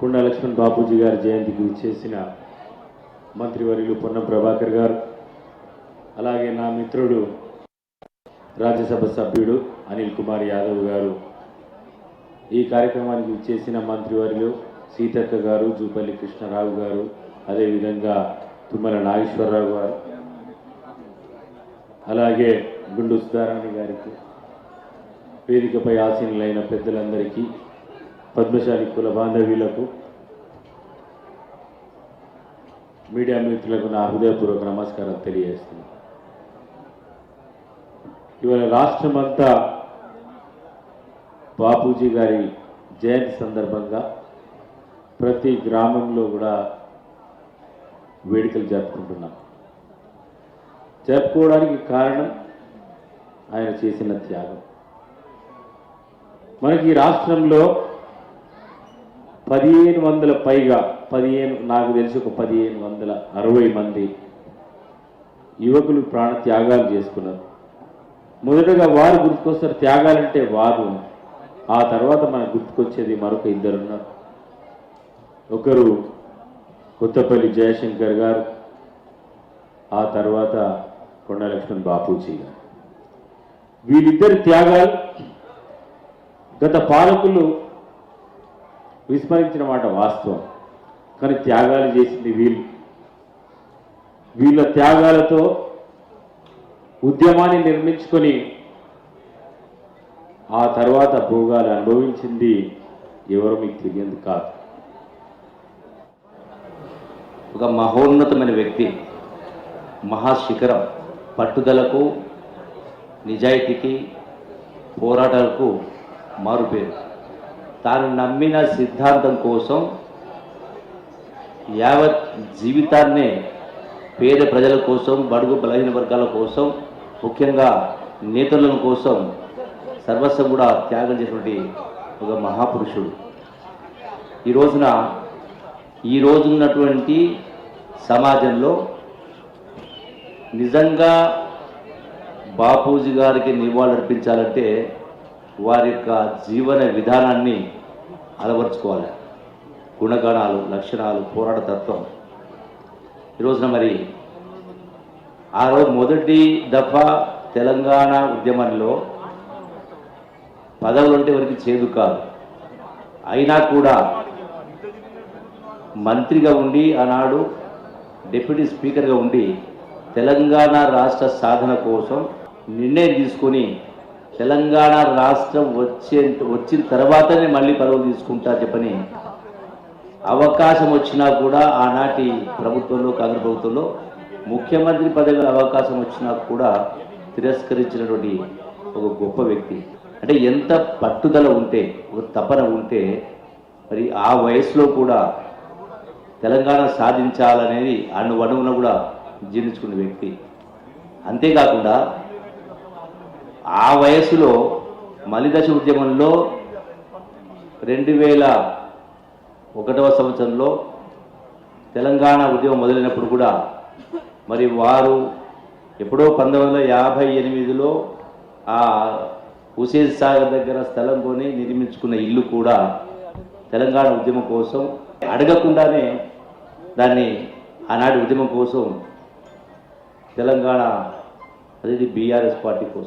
కుండా లక్ష్మణ్ బాపూజీ గారి జయంతికి విచ్చేసిన మంత్రివర్యులు పొన్నం ప్రభాకర్ గారు అలాగే నా మిత్రుడు రాజ్యసభ సభ్యుడు అనిల్ కుమార్ యాదవ్ గారు. ఈ కార్యక్రమానికి విచ్చేసిన మంత్రివర్యులు సీతక్క గారు జూపల్లి కృష్ణారావు గారు అదేవిధంగా తుమ్మల నాగేశ్వరరావు గారు అలాగే గుండు సుధారాణి గారికి వేదికపై ఆసీనులైన పెద్దలందరికీ పద్మశాలి కుల బాంధవీలకు మీడియా మిత్రులకు నా హృదయపూర్వక నమస్కారం తెలియజేస్తున్నాను ఇవాళ రాష్ట్రమంతా బాపూజీ గారి జయంతి సందర్భంగా ప్రతి గ్రామంలో కూడా వేడుకలు జరుపుకుంటున్నాం. జరుపుకోవడానికి కారణం ఆయన చేసిన త్యాగం. మనకి ఈ రాష్ట్రంలో పదిహేను వందల పైగా పదిహేను నాకు తెలిసి ఒక పదిహేను వందల అరవై మంది యువకులు ప్రాణ త్యాగాలు చేసుకున్నారు. మొదటగా వారు గుర్తుకొస్తారు త్యాగాలంటే వారు ఆ తర్వాత మనకు గుర్తుకొచ్చేది మరొక ఇద్దరున్నారు ఒకరు కొత్తపల్లి జయశంకర్ గారు ఆ తర్వాత కొండలక్ష్మణ్ బాపూజీ గారు. వీరిద్దరి త్యాగాలు గత పాలకులు విస్మరించిన మాట వాస్తవం. కానీ త్యాగాలు చేసింది వీళ్ళు. వీళ్ళ త్యాగాలతో ఉద్యమాన్ని నిర్మించుకొని ఆ తర్వాత భోగాలు అనుభవించింది ఎవరో మీకు తెలియదు కాదు. ఒక మహోన్నతమైన వ్యక్తి మహాశిఖరం పట్టుదలకు నిజాయితీకి పోరాటాలకు మారుపేరు. తాను నమ్మిన సిద్ధాంతం కోసం యావత్ జీవితాన్నే పేద ప్రజల కోసం బడుగు బలహీన వర్గాల కోసం ముఖ్యంగా నేతల కోసం సర్వస్వం కూడా త్యాగం చేసినటువంటి ఒక మహాపురుషుడు. ఈ రోజున ఈ రోజున్నటువంటి సమాజంలో నిజంగా బాపూజీ గారికి నివాళులర్పించాలంటే వారి యొక్క జీవన విధానాన్ని అలవర్చుకోవాలి. గుణగణాలు లక్షణాలు పోరాట తత్వం. ఈ రోజున మరి ఆ రోజు మొదటి దఫా తెలంగాణ ఉద్యమంలో పదవులుంటే వారికి చేదు కాదు. అయినా కూడా మంత్రిగా ఉండి ఆనాడు డిప్యూటీ స్పీకర్గా ఉండి తెలంగాణ రాష్ట్ర సాధన కోసం నిర్ణయం తీసుకొని తెలంగాణ రాష్ట్రం వచ్చే వచ్చిన తర్వాతనే మళ్ళీ పరువు తీసుకుంటా చెప్పని అవకాశం వచ్చినా కూడా ఆనాటి ప్రభుత్వంలో కాంగ్రెస్ ప్రభుత్వంలో ముఖ్యమంత్రి పదవి అవకాశం వచ్చినా కూడా తిరస్కరించినటువంటి ఒక గొప్ప వ్యక్తి. అంటే ఎంత పట్టుదల ఉంటే ఒక తపన ఉంటే మరి ఆ వయసులో కూడా తెలంగాణ సాధించాలనేది అణు అణువున కూడా జీర్ణించుకున్న వ్యక్తి. అంతేకాకుండా ఆ వయసులో మలిదశ ఉద్యమంలో రెండు వేల ఒకటవ సంవత్సరంలో తెలంగాణ ఉద్యమం మొదలైనప్పుడు కూడా మరి వారు ఎప్పుడో పంతొమ్మిది వందల యాభై ఎనిమిదిలో ఆ హుసేన్ సాగర్ దగ్గర స్థలం కొని నిర్మించుకున్న ఇల్లు కూడా తెలంగాణ ఉద్యమం కోసం అడగకుండానే దాన్ని ఆనాటి ఉద్యమం కోసం తెలంగాణ అది బీఆర్ఎస్ పార్టీ కోసం